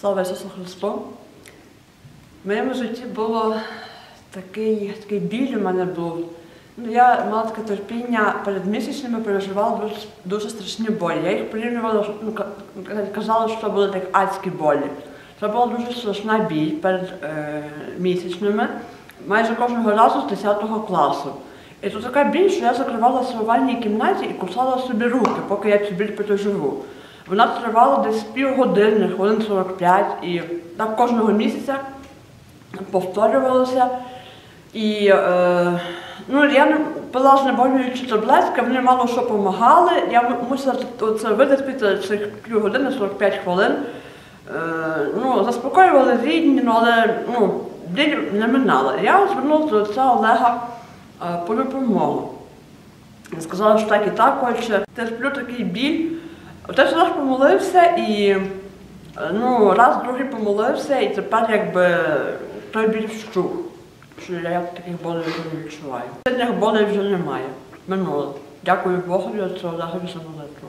Слава Ісусу Христу! В моєму житті було такий, такий біль у мене був. Ну, я мала таке терпіння перед місячними переживала дуже, дуже страшні болі. Я їх порівнювала, ну, казала, що були як адські болі. Це була дуже страшна біль перед е, місячними, майже кожного разу з 10 класу. І тут така біль, що я закривалася у вальній кімнаті і кусала собі руки, поки я цю біль переживу. Вона тривала десь півгодини, хвилин 45, і так кожного місяця повторювалося. І е, ну, я не пила знеболюючі таблетки, вони мало що допомагали. Я мусила це видати цих півгодини, 45 хвилин. Е, ну, заспокоювали рідні, ну, але ну, біль не минала. Я звернулася до отця Олега е, по допомогу. Сказав, що так і так хоче. Терплю такий біль. Отець наш помолився і ну, раз, другий помолився, і тепер якби той біль вщух. Що я таких болей вже не відчуваю. Сильних болей вже немає. Минуло. Дякую Богу за це Олегові за молитву.